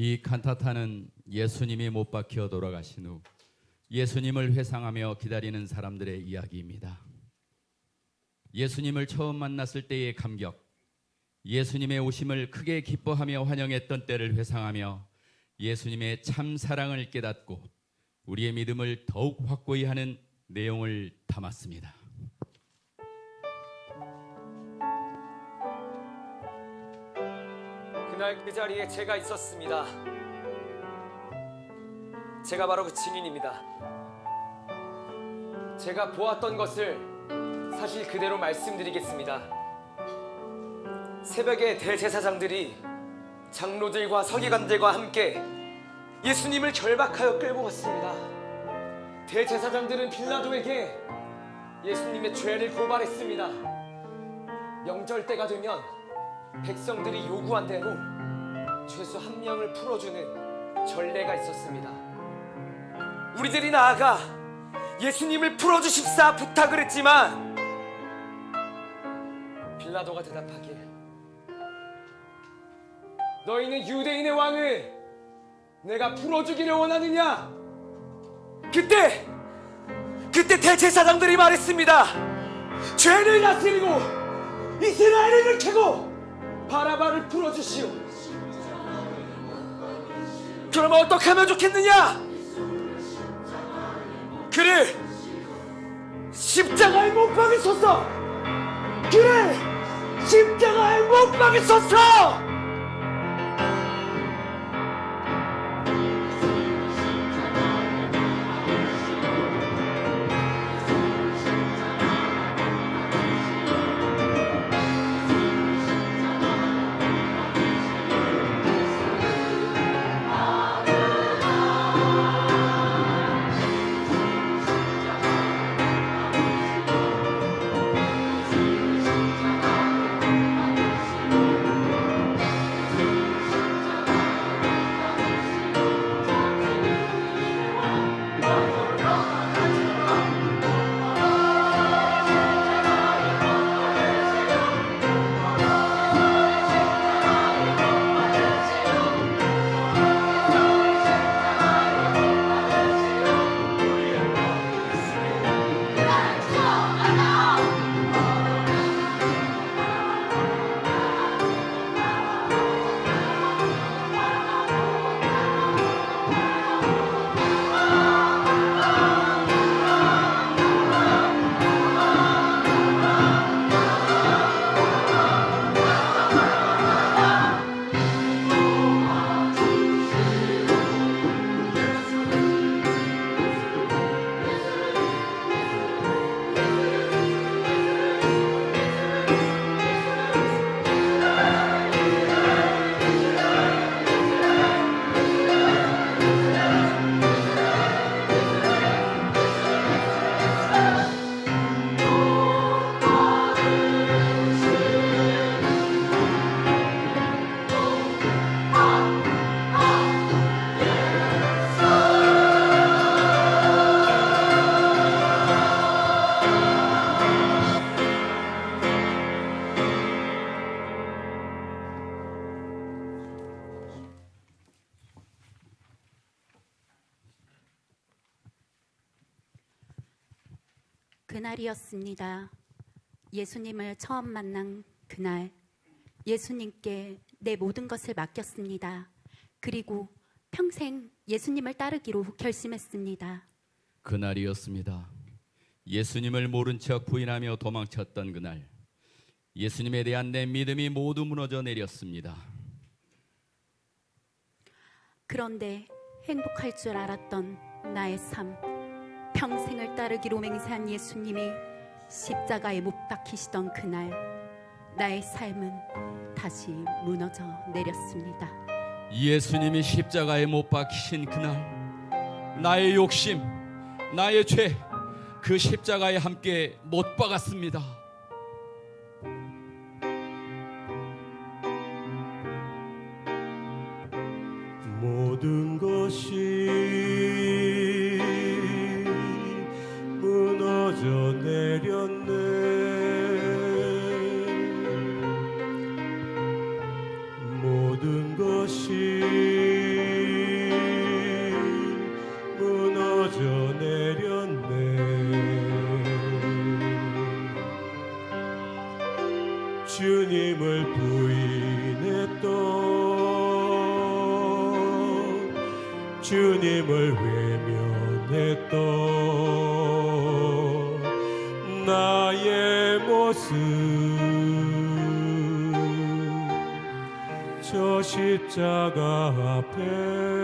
이 칸타타는 예수님이 못 박혀 돌아가신 후 예수님을 회상하며 기다리는 사람들의 이야기입니다. 예수님을 처음 만났을 때의 감격, 예수님의 오심을 크게 기뻐하며 환영했던 때를 회상하며 예수님의 참 사랑을 깨닫고 우리의 믿음을 더욱 확고히 하는 내용을 담았습니다. 그날 그 자리에 제가 있었습니다. 제가 바로 그 증인입니다. 제가 보았던 것을 사실 그대로 말씀드리겠습니다. 새벽에 대제사장들이 장로들과 서기관들과 함께 예수님을 결박하여 끌고 갔습니다. 대제사장들은 빌라도에게 예수님의 죄를 고발했습니다. 명절 때가 되면 백성들이 요구한 대로 죄수 한 명을 풀어주는 전례가 있었습니다. 우리들이 나아가 예수님을 풀어주십사 부탁을 했지만 빌라도가 대답하길 너희는 유대인의 왕을 내가 풀어주기를 원하느냐? 그때 그때 대제사장들이 말했습니다. 죄를 다스리고 이스라엘을 일으키고 바라바를 풀어주시오. 그러면 어떻게 하면 좋겠느냐? 그를 십자가에 못 박으소서. 그를 십자가에 못 박으소서. 그날이었습니다. 예수님을 처음 만난 그날, 예수님께 내 모든 것을 맡겼습니다. 그리고 평생 예수님을 따르기로 결심했습니다. 그날이었습니다. 예수님을 모른 척 부인하며 도망쳤던 그날. 예수님에 대한 내 믿음이 모두 무너져 내렸습니다. 그런데 행복할 줄 알았던 나의 삶, 평생을 따르기로 맹세한 예수님이 십자가에 못 박히시던 그날, 나의 삶은 다시 무너져 내렸습니다. 예수님이 십자가에 못 박히신 그날 나의 욕심, 나의 죄, 그 십자가에 함께 못 박았습니다. 주님을 외면했던 나의 모습. 저 십자가 앞에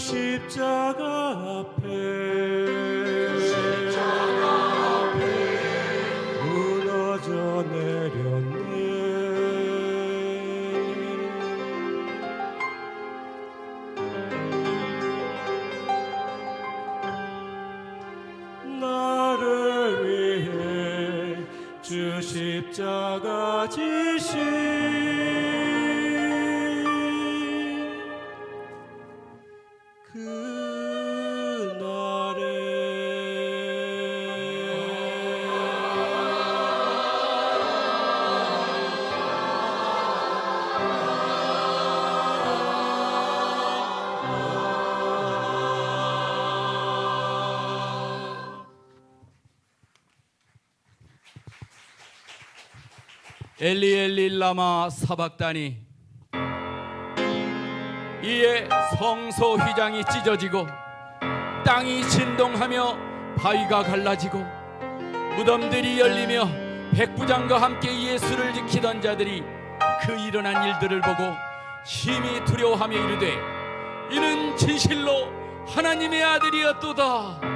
십자가 앞에 엘리 엘리 라마 사박다니 이에 성소 휘장이 찢어지고 땅이 진동하며 바위가 갈라지고 무덤들이 열리며 백부장과 함께 예수를 지키던 자들이 그 일어난 일들을 보고 심히 두려워하며 이르되 이는 진실로 하나님의 아들이었도다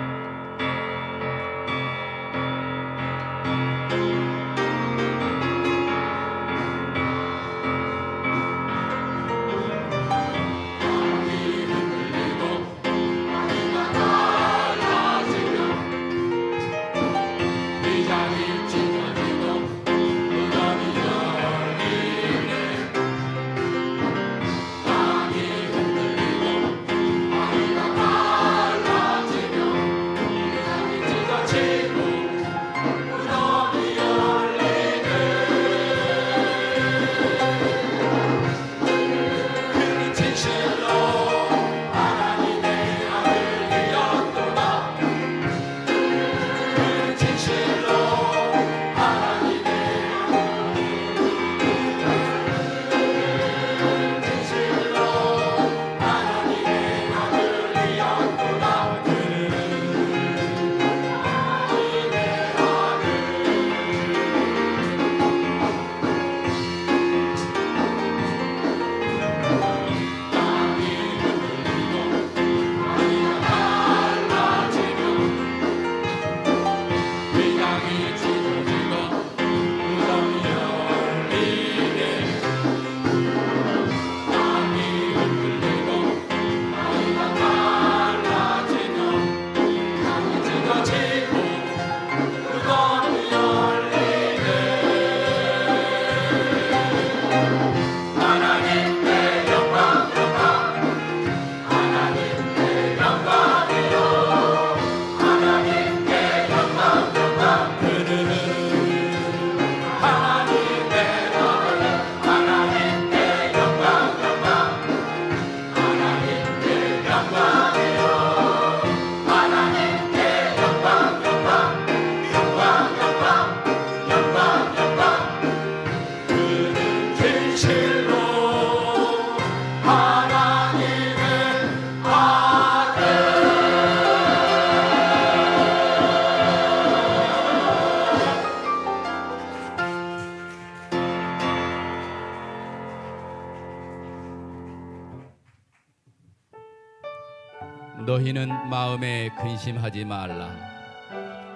근심하지 말라.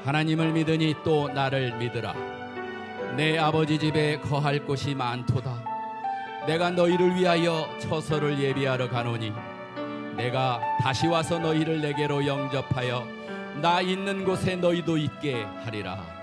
하나님을 믿으니 또 나를 믿으라. 내 아버지 집에 거할 곳이 많도다. 내가 너희를 위하여 처소를 예비하러 가노니 내가 다시 와서 너희를 내게로 영접하여 나 있는 곳에 너희도 있게 하리라.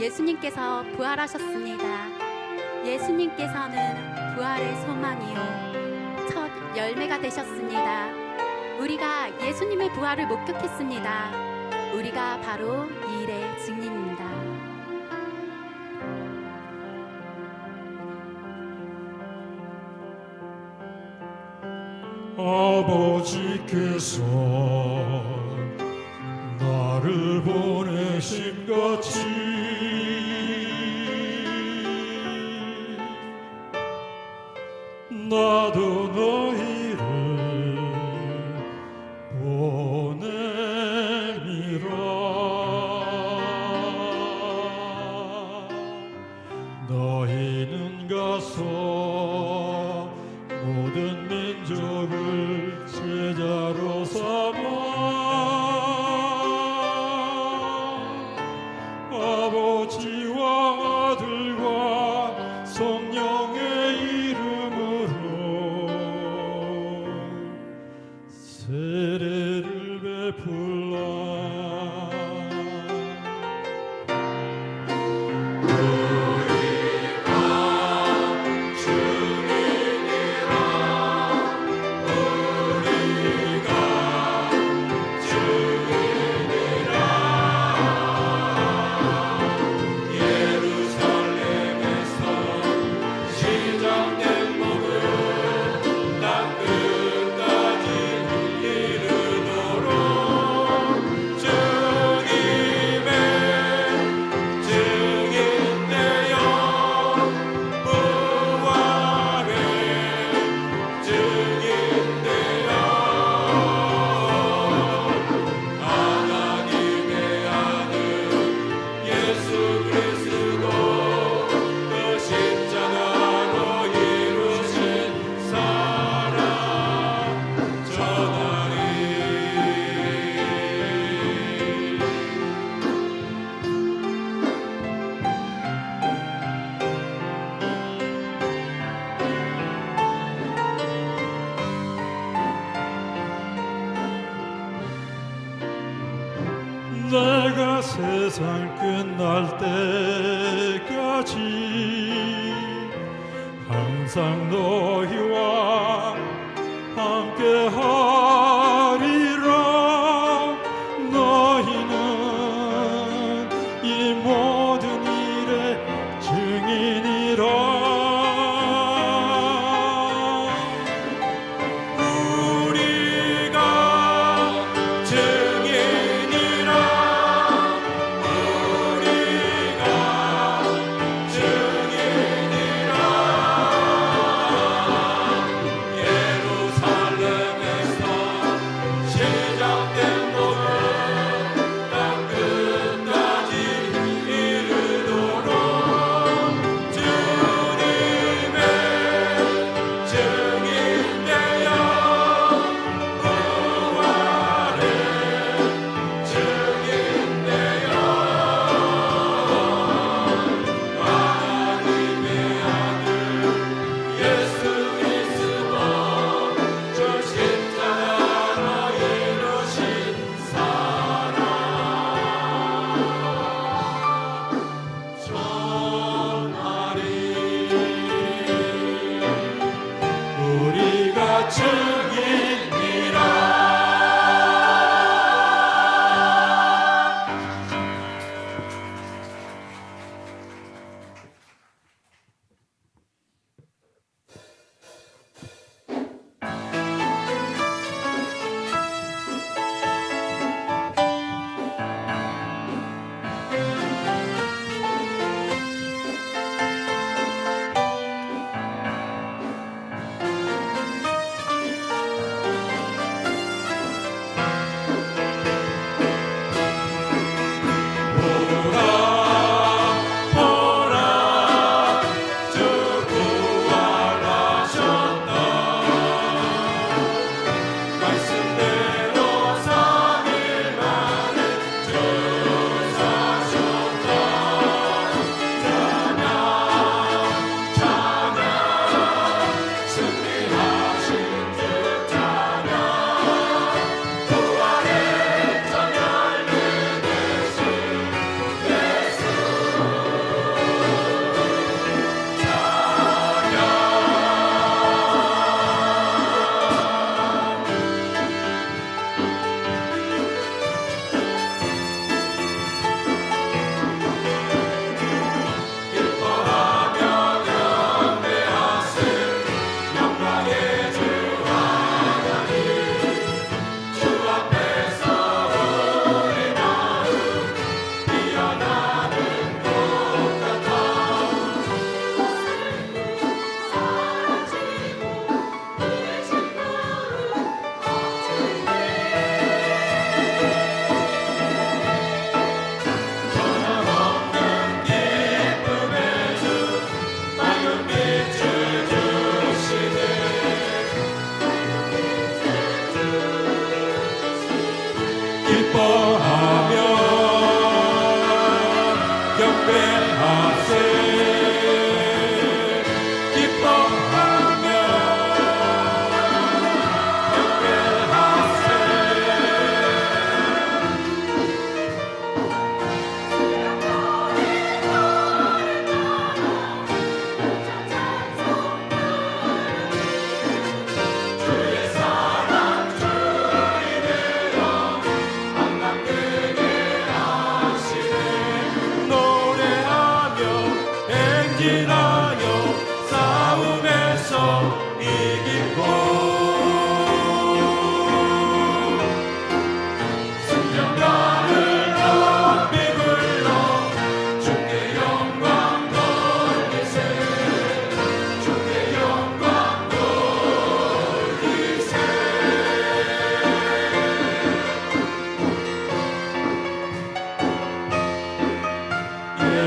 예수님께서 부활하셨습니다. 예수님께서는 부활의 소망이요. 첫 열매가 되셨습니다. 우리가 예수님의 부활을 목격했습니다. 우리가 바로 이 일의 증인입니다. 아버지께서 나를 보내신 같이 세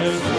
예수